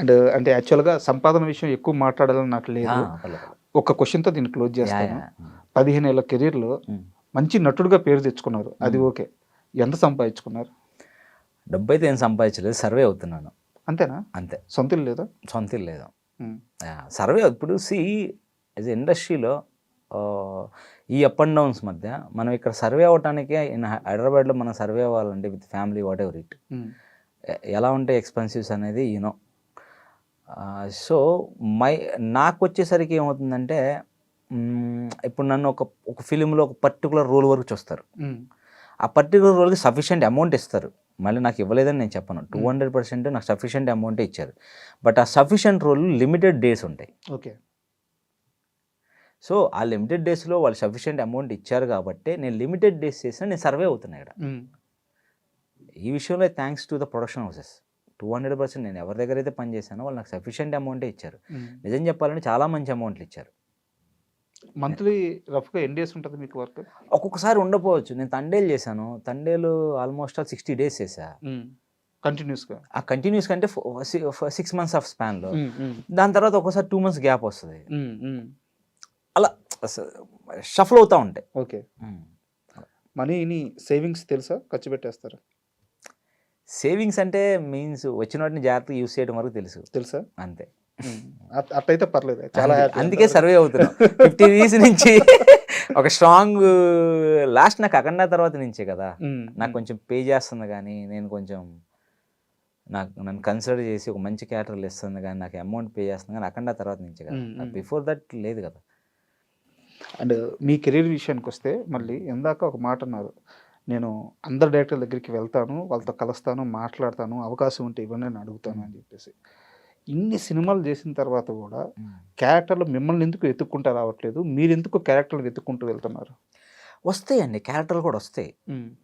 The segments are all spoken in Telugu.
అండ్ అంటే యాక్చువల్గా సంపాదన విషయం ఎక్కువ మాట్లాడాలని నాకు లేదు. ఒక క్వశ్చన్తో దీన్ని క్లోజ్ చేస్తాను. పదిహేను ఏళ్ళ కెరీర్లో. మంచి నటుడుగా పేరు తెచ్చుకున్నారు. అది ఓకే. ఎంత సంపాదించుకున్నారు? డబ్బు అయితే ఏం సంపాదించలేదు. సర్వే అవుతున్నాను. అంతేనా? అంతే. సొంత ఇల్లు లేదా. సొంత ఇల్లు లేదు. సర్వే ఇప్పుడు సి యాజ్ ఇండస్ట్రీలో ఈ అప్ అండ్ డౌన్స్ మధ్య మనం ఇక్కడ సర్వే అవ్వటానికి ఇన్ హైదరాబాద్లో మనం సర్వే అవ్వాలంటే with family whatever it. ఎలా ఉంటాయి ఎక్స్పెన్సివ్స్ అనేది యూనో సో మై నాకు వచ్చేసరికి ఏమవుతుందంటే ఇప్పుడు నన్ను ఒక ఒక ఫిలింలో ఒక పర్టికులర్ రోల్ వరకు చూస్తారు. ఉమ్. ఆ పర్టికులర్ రోల్కి సఫిషియెంట్ అమౌంట్ ఇస్తారు. మళ్ళీ నాకు ఇవ్వలేదని నేను చెప్పను. టూ హండ్రెడ్ పర్సెంట్ నాకు సఫిషియెంట్ అమౌంటే ఇచ్చారు. బట్ ఆ సఫిషియెంట్ రోల్ లిమిటెడ్ డేస్ ఉంటాయి. ఓకే సో ఆ లిమిటెడ్ డేస్లో వాళ్ళు సఫిషియెంట్ అమౌంట్ ఇచ్చారు కాబట్టి నేను లిమిటెడ్ డేస్ చేసిన నేను సర్వే అవుతున్నా ఇక్కడ. ఈ విషయంలో thanks to the production houses. Two hundred percent నేను ఎవరి దగ్గర అయితే పని చేశానో వాళ్ళు నాకు సఫిషియెంట్ అమౌంటే ఇచ్చారు. నిజం చెప్పాలంటే చాలా మంచి అమౌంట్లు ఇచ్చారు. మంత్లీ రఫ్గా ఎన్ని డేస్ ఉంటుంది మీకు వర్క్? ఒక్కొక్కసారి ఉండకపోవచ్చు నేను తండేలు చేశాను. Thandel almost all sixty days చేశా. కంటిన్యూస్గా? ఆ కంటిన్యూస్ కంటే సిక్స్ మంత్స్ ఆఫ్ స్పాన్లో. దాని తర్వాత ఒక్కోసారి టూ మంత్స్ గ్యాప్ వస్తుంది. షఫల్ అవుతూ ఉంటాయి. ఓకే. మనీని సేవింగ్స్ తెలుసా? ఖర్చు పెట్టేస్తారా? సేవింగ్స్ అంటే మీన్స్ వచ్చిన వాటిని జాగ్రత్తగా యూస్ చేయడం వరకు తెలుసు. తెలుసా? అంతే. అట్లయితే పర్లేదు. చాలా అందుకే. సర్వే అవుతున్నాం. ఫిఫ్టీ డేస్ నుంచి ఒక స్ట్రాంగ్ లాస్ట్ నాకు అఖండ తర్వాత నుంచే కదా. నాకు కొంచెం పే చేస్తుంది కానీ నేను కొంచెం నాకు నన్ను కన్సిడర్ చేసి ఒక మంచి క్యారెక్టర్లు ఇస్తుంది కానీ నాకు అమౌంట్ పే చేస్తుంది కానీ అఖండ తర్వాత నుంచే కదా. బిఫోర్ దట్ లేదు కదా. అండ్ మీ కెరీర్ విషయానికి వస్తే మళ్ళీ ఇందాక ఒక మాట అన్నారు. నేను అందరు డైరెక్టర్ దగ్గరికి వెళ్తాను వాళ్ళతో కలుస్తాను మాట్లాడతాను అవకాశం ఉంటే ఇవన్నీ నేను అడుగుతాను అని చెప్పేసి. ఇన్ని సినిమాలు చేసిన తర్వాత కూడా క్యారెక్టర్లు మిమ్మల్ని ఎందుకు వెతుక్కుంటూ రావట్లేదు? మీరు ఎందుకు క్యారెక్టర్లు వెతుక్కుంటూ వెళ్తున్నారు? వస్తాయండి క్యారెక్టర్లు కూడా వస్తాయి.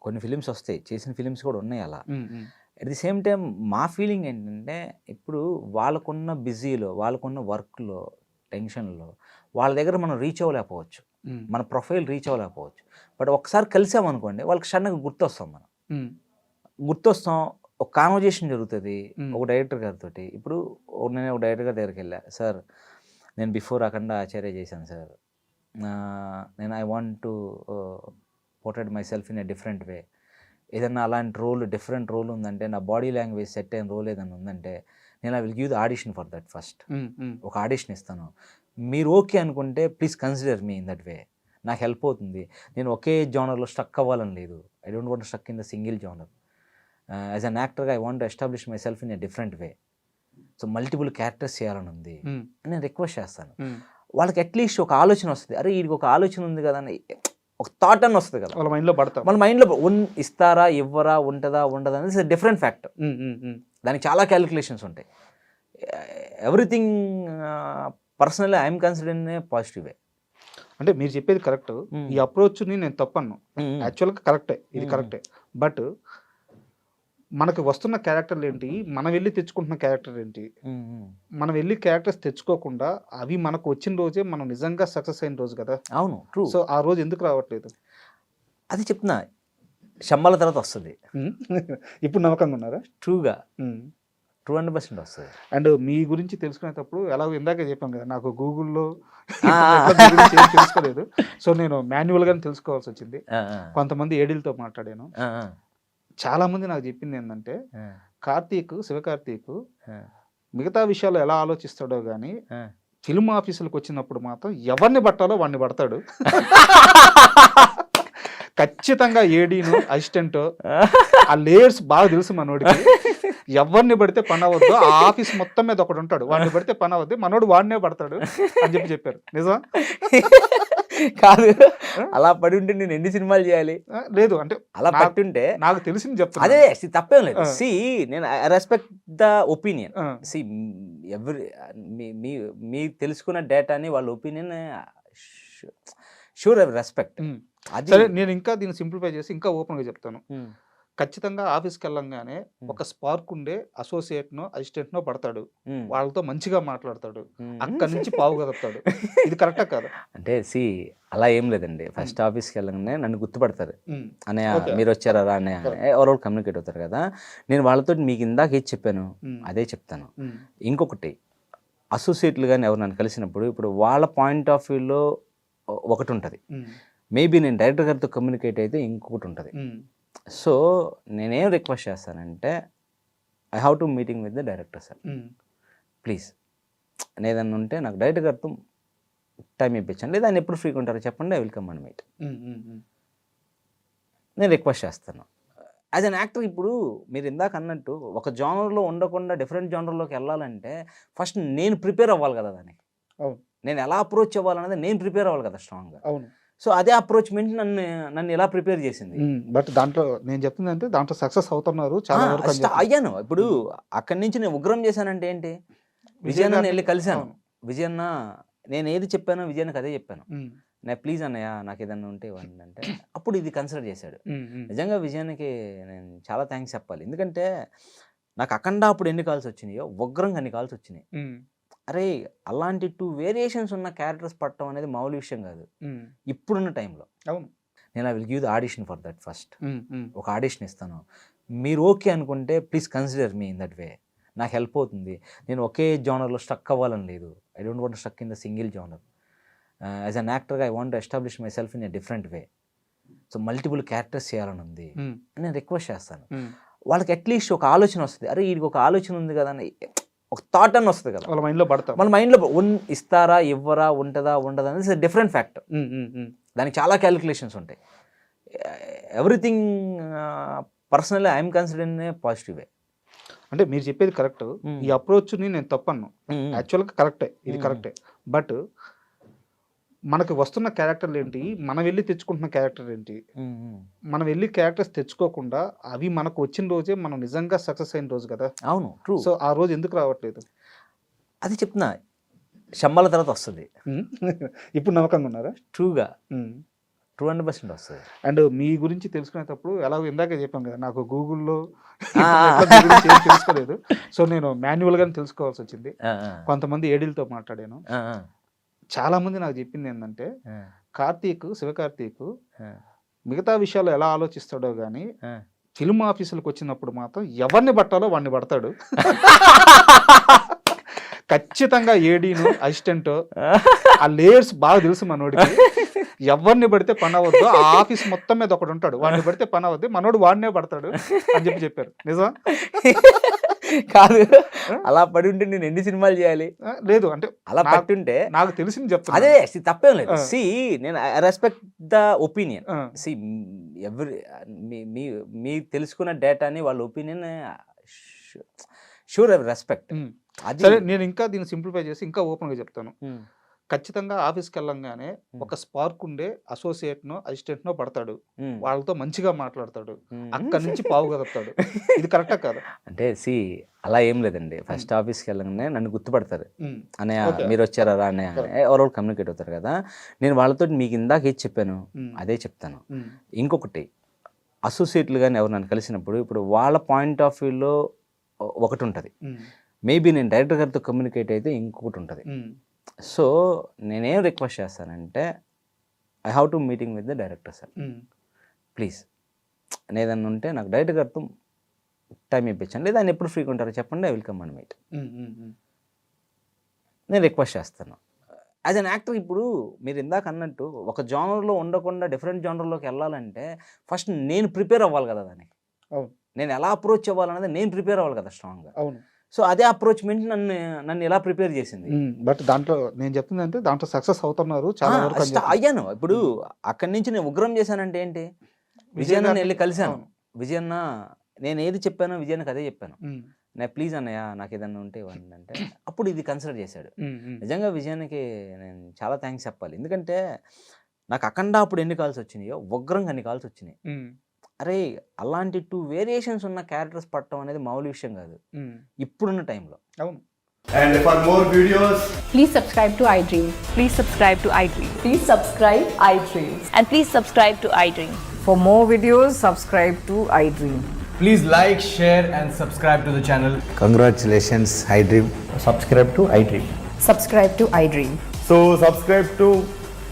కొన్ని ఫిలిమ్స్ వస్తాయి చేసిన ఫిలిమ్స్ కూడా ఉన్నాయి అలా. అట్ ది సేమ్ టైం మా ఫీలింగ్ ఏంటంటే ఇప్పుడు వాళ్ళకున్న బిజీలో వాళ్ళకున్న వర్క్లో టెన్షన్లో వాళ్ళ దగ్గర మనం రీచ్ అవ్వలేకపోవచ్చు. మన ప్రొఫైల్ రీచ్ అవ్వలేకపోవచ్చు. బట్ ఒకసారి కలిసామనుకోండి వాళ్ళకి సడన్గా గుర్తొస్తాం మనం. గుర్తొస్తాం ఒక కాన్వర్జేషన్ జరుగుతుంది. ఒక డైరెక్టర్ గారితో ఇప్పుడు నేను ఒక డైరెక్టర్ గారి దగ్గరికి వెళ్ళా. సార్ నేను బిఫోర్ అఖండ ఆచార్య చేశాను సార్. నేను I want to portrait myself in a different way ఏదన్నా అలాంటి రోల్ డిఫరెంట్ రోల్ ఉందంటే నా బాడీ లాంగ్వేజ్ సెట్ అయిన రోల్ ఏదైనా ఉందంటే నేను I will give the audition for that first ఒక ఆడిషన్ ఇస్తాను. మీరు ఓకే అనుకుంటే please consider me in that way. నాకు హెల్ప్ అవుతుంది. నేను ఒకే జానర్లో స్టక్ అవ్వాలని లేదు. I don't want stuck in the single genre. As an యాక్టర్గా I want establish myself in a different way. So multiple characters చేయాలని ఉంది. అని నేను రిక్వెస్ట్ చేస్తాను. వాళ్ళకి అట్లీస్ట్ ఒక ఆలోచన వస్తుంది. అరే వీడికి ఒక ఆలోచన ఉంది కదా అని ఒక థాట్ అని వస్తుంది కదా. వాళ్ళ మైండ్లో పడతాం. మన మైండ్లో ఉన్ ఇస్తారా ఇవ్వరా ఉంటుందా ఉండదా అనేది డిఫరెంట్ ఫ్యాక్టర్ దానికి చాలా క్యాలిక్యులేషన్స్ ఉంటాయి. Everything personally I'm consider in a positive. Way అంటే మీరు చెప్పేది కరెక్ట్. ఈ అప్రోచ్ని నేను తప్పను యాక్చువల్గా కరెక్టే. ఇది. కరెక్టే. బట్ మనకు వస్తున్న క్యారెక్టర్లు ఏంటి? మనం వెళ్ళి తెచ్చుకుంటున్న క్యారెక్టర్ ఏంటి? మనం వెళ్ళి క్యారెక్టర్స్ తెచ్చుకోకుండా అవి మనకు వచ్చిన రోజే మనం నిజంగా సక్సెస్ అయిన రోజు కదా? అవును ట్రూ సో ఆ రోజు ఎందుకు రావట్లేదు? అది చెప్తున్నా శంబాల తర్వాత వస్తుంది. ఇప్పుడు నమ్మకంగా ఉన్నారా? ట్రూగా టూ హండ్రెడ్ పర్సెంట్ వస్తుంది. అండ్ మీ గురించి తెలుసుకునేటప్పుడు ఎలాగో ఇందాక చెప్పాం కదా నాకు గూగుల్లో. తెలుసుకోలేదు. సో నేను మాన్యువల్ గానే తెలుసుకోవాల్సి వచ్చింది. కొంతమంది ఏడీలతో మాట్లాడాను. చాలా మంది నాకు చెప్పింది ఏంటంటే కార్తీక్ శివకార్తీక్ మిగతా విషయాలు ఎలా ఆలోచిస్తాడో కానీ ఫిల్మ్ ఆఫీసులకు వచ్చినప్పుడు మాత్రం ఎవరిని పట్టాలో వాడిని పడతాడు. ఖచ్చితంగా ఏడీను అసిస్టెంట్ ఆ లేయర్స్ బాగా తెలుసు మనోడికి. ఎవరిని పడితే పని అవ్వద్దు ఆ ఆఫీస్ మొత్తం మీద ఒకడు ఉంటాడు. వాడిని పడితే పని అవ్వద్దు మనోడు వాడినే పడతాడు అని చెప్పి చెప్పారు. నిజం కాదు. అలా పడి ఉంటే నేను ఎన్ని సినిమాలు చేయాలి? లేదు అంటే అలా పట్టుంటే నాకు తెలిసింది చెప్తాను అదే తప్పేం లేదు. సి నేను I respect the opinion see ఎవరి మీ మీ తెలుసుకున్న డేటాని వాళ్ళ ఒపీనియన్ షూర్ రెస్పెక్ట్ అది సరే నేను ఇంకా దీన్ని సింప్లిఫై చేసి ఇంకా ఓపెన్గా చెప్తాను. ఖచ్చితంగా ఆఫీస్కి వెళ్ళంగానే ఒక స్పార్క్ ఉండే అసోసియేట్నో అసిస్టెంట్నో పడతాడు. వాళ్ళతో మంచిగా మాట్లాడతాడు. అక్కడి నుంచి పావు కదుపుతాడు ఇది కరెక్టా కాదా? అంటే సి అలా ఏం లేదండి. ఫస్ట్ ఆఫీస్కి వెళ్ళగానే నన్ను గుర్తుపడతారు. అనే. మీరు వచ్చారా అనే ఎవరెవరు కమ్యూనికేట్ అవుతారు కదా. నేను వాళ్ళతో మీకు ఇందాక ఏది చెప్పాను? అదే చెప్తాను. ఇంకొకటి అసోసియేట్లు కానీ ఎవరు నన్ను కలిసినప్పుడు ఇప్పుడు వాళ్ళ పాయింట్ ఆఫ్ వ్యూలో ఒకటి ఉంటుంది మేబీ నేను డైరెక్టర్ గారితో కమ్యూనికేట్ అయితే ఇంకొకటి ఉంటుంది సో నేనేం రిక్వెస్ట్ చేస్తానంటే I have to meeting with the director sir. Please. ఏదన్నా ఉంటే నాకు డైరెక్టర్ గారితో టైం ఇప్పించండి. లేదా ఆయన ఎప్పుడు ఫ్రీగా ఉంటారో చెప్పండి I will come and meet. నేను రిక్వెస్ట్ చేస్తాను. యాజ్ అన్ యాక్టర్ ఇప్పుడు మీరు ఇందాక అన్నట్టు ఒక జానర్లో ఉండకుండా డిఫరెంట్ జానర్లోకి వెళ్ళాలంటే ఫస్ట్ నేను ప్రిపేర్ అవ్వాలి కదా దానికి. నేను ఎలా అప్రోచ్ అవ్వాలనేది నేను ప్రిపేర్ అవ్వాలి కదా స్ట్రాంగ్గా. అవును. సో అదే అప్రోచ్మెంట్ నన్ను నన్ను ఎలా ప్రిపేర్ చేసింది. బట్ దాంట్లో నేను చెప్తుంది అంటే దాంట్లో సక్సెస్ అవుతున్నారు చాలా వరకు. అయ్యాను. ఇప్పుడు అక్కడి నుంచి నేను ఉగ్రం చేశానంటే ఏంటి? విజయన్న వెళ్ళి కలిశాను. విజయన్న నేను ఏది చెప్పానో విజయన్నకి అదే చెప్పాను. నేను ప్లీజ్ అన్నయ్య నాకు ఏదన్నా ఉంటే ఇవ్వండి అంటే అప్పుడు ఇది కన్సిడర్ చేశాడు. నిజంగా విజయానికి నేను చాలా థ్యాంక్స్ చెప్పాలి. ఎందుకంటే నాకు అఖండ అప్పుడు ఎన్ని కాల్స్ వచ్చినాయో ఉగ్రంగా అన్ని కాల్స్ వచ్చినాయి. అరే అలాంటి టూ వేరియేషన్స్ ఉన్న క్యారెక్టర్స్ పట్టడం అనేది మామూలు విషయం కాదు. ఇప్పుడున్న టైంలో. అవును. నేను I will give the audition for that first ఒక ఆడిషన్ ఇస్తాను. మీరు ఓకే అనుకుంటే please consider me in that way నాకు హెల్ప్ అవుతుంది. నేను ఒకే జానర్లో స్టక్ అవ్వాలని లేదు. I don't want stuck in the single genre as an యాక్టర్గా I want establish myself in a different way so multiple characters చేయాలని ఉంది. నేను రిక్వెస్ట్ చేస్తాను. వాళ్ళకి అట్లీస్ట్ ఒక ఆలోచన వస్తుంది. అరే వీడికి ఒక ఆలోచన ఉంది కదా అని. ఒక థాట్ అని వస్తుంది కదా. వాళ్ళ మైండ్లో పడతాం. మన మైండ్లో ఉన్ ఇస్తారా ఇవ్వరా ఉంటుందా ఉండదా అనేది డిఫరెంట్ ఫ్యాక్ట్. దానికి చాలా క్యాలిక్యులేషన్స్ ఉంటాయి. Everything personally I'm consider positive way అంటే మీరు చెప్పేది కరెక్ట్. ఈ అప్రోచ్ని నేను తప్పను యాక్చువల్గా కరెక్టే ఇది. కరెక్టే బట్ మనకి వస్తున్న క్యారెక్టర్లు ఏంటి? మనం వెళ్ళి తెచ్చుకుంటున్న క్యారెక్టర్ ఏంటి? మనం వెళ్ళి క్యారెక్టర్స్ తెచ్చుకోకుండా అవి మనకు వచ్చిన రోజే మనం నిజంగా సక్సెస్ అయిన రోజు కదా? అవును ట్రూ సో ఆ రోజు ఎందుకు రావట్లేదు? అది చెప్తున్నా శంబాల తర్వాత వస్తుంది. ఇప్పుడు నమ్మకంగా ఉన్నారా? ట్రూగా టూ హండ్రెడ్ పర్సెంట్ వస్తుంది. అండ్ మీ గురించి తెలుసుకునేటప్పుడు ఎలాగో ఇందాకే చెప్పాను కదా నాకు గూగుల్లో. తెలుసుకోలేదు. సో నేను మాన్యువల్ గానే తెలుసుకోవాల్సి వచ్చింది. కొంతమంది ఏడీలతో మాట్లాడాను. చాలా మంది నాకు చెప్పింది ఏంటంటే కార్తీక్ శివకార్తీక్ మిగతా విషయాలు ఎలా ఆలోచిస్తాడో కానీ ఫిల్మ్ ఆఫీసులకు వచ్చినప్పుడు మాత్రం ఎవరిని పట్టాలో వాడిని పడతాడు. ఖచ్చితంగా ఏడీను అసిస్టెంట్ ఆ లేయర్స్ బాగా తెలుసు మనోడికి. ఎవరిని పడితే పని అవ్వద్దు ఆ ఆఫీస్ మొత్తం మీద ఒకడు ఉంటాడు. వాడిని పడితే పని అవ్వద్దు మనోడు వాడినే పడతాడు అని చెప్పి చెప్పారు. నిజం కాదు. అలా పడి ఉంటే నేను ఎన్ని సినిమాలు చేయాలి? లేదు అంటే అలా పట్టుంటే నాకు తెలిసింది చెప్తాను అదే తప్పేం లేదు. సి నేను రెస్పెక్ట్ ద ఒపీనియన్ సి ఎవరి మీ మీ తెలుసుకున్న డేటాని వాళ్ళ ఒపీనియన్ షూర్ రెస్పెక్ట్. అది సరే నేను ఇంకా దీన్ని సింప్లిఫై చేసి ఇంకా ఓపెన్గా చెప్తాను. ఖచ్చితంగా ఆఫీస్కి వెళ్ళంగానే ఒక స్పార్క్ ఉండే అసోసియేట్నో అసిస్టెంట్నో పడతాడు. ఉమ్, వాళ్ళతో మంచిగా మాట్లాడతాడు. అక్కడి నుంచి పావు కదుపుతాడు. ఇది కరెక్టా కాదా? అంటే సి అలా ఏం లేదండి. ఫస్ట్ ఆఫీస్కి వెళ్ళగానే నన్ను గుర్తుపడతారు. అనే. మీరు వచ్చారా రా అనే. ఎవరెవరు కమ్యూనికేట్ అవుతారు కదా. నేను వాళ్ళతో మీకు ఇందాక ఏది చెప్పాను? అదే చెప్తాను. ఇంకొకటి అసోసియేట్లు కానీ ఎవరు నన్ను కలిసినప్పుడు ఇప్పుడు వాళ్ళ పాయింట్ ఆఫ్ వ్యూలో ఒకటి ఉంటుంది మేబీ నేను డైరెక్టర్ గారితో కమ్యూనికేట్ అయితే ఇంకొకటి ఉంటుంది సో నేనేం రిక్వెస్ట్ చేస్తానంటే I have to meeting with the director sir. Please. ఏదన్నా ఉంటే నాకు డైరెక్టర్ గారితో టైం ఇప్పించండి. లేదా ఆయన ఎప్పుడు ఫ్రీగా ఉంటారో చెప్పండి I will come and meet. నేను రిక్వెస్ట్ చేస్తాను. యాజ్ అన్ యాక్టర్ ఇప్పుడు మీరు ఇందాక అన్నట్టు ఒక జానర్లో ఉండకుండా డిఫరెంట్ జానర్లోకి వెళ్ళాలంటే ఫస్ట్ నేను ప్రిపేర్ అవ్వాలి కదా దానికి. నేను ఎలా అప్రోచ్ అవ్వాలనేది నేను ప్రిపేర్ అవ్వాలి కదా స్ట్రాంగ్గా. అవును. సో అదే అప్రోచ్మెంట్ నన్ను నన్ను ఎలా ప్రిపేర్ చేసింది. బట్ దాంట్లో నేను చెప్తుంది అంటే దాంట్లో సక్సెస్ అవుతున్నారు చాలా వరకు. అయ్యాను. ఇప్పుడు అక్కడి నుంచి నేను ఉగ్రం చేశానంటే ఏంటి? విజయన్న వెళ్ళి కలిశాను. విజయన్న నేను ఏది చెప్పానో విజయన్నకి అదే చెప్పాను. నేను ప్లీజ్ అన్నయ్య నాకు ఏదన్నా ఉంటే ఇవ్వండి అంటే అప్పుడు ఇది కన్సిడర్ చేశాడు. నిజంగా విజయానికి నేను చాలా థ్యాంక్స్ చెప్పాలి. ఎందుకంటే నాకు అఖండ అప్పుడు ఎన్ని కాల్స్ వచ్చినాయో ఉగ్రంగా అన్ని కాల్స్ వచ్చినాయి. అరే అలాంటి టూ వేరియేషన్స్ ఉన్న క్యారెక్టర్స్ పట్టడం అనేది మామూలు విషయం కాదు. ఇప్పుడున్న టైంలో అవును And for more videos, Please subscribe to iDream. Please subscribe to iDream. Please subscribe iDream. And please subscribe to iDream. For more videos, subscribe to iDream. Please like, share, and subscribe to the channel. Congratulations, iDream. Subscribe to iDream. Subscribe to iDream. so subscribe to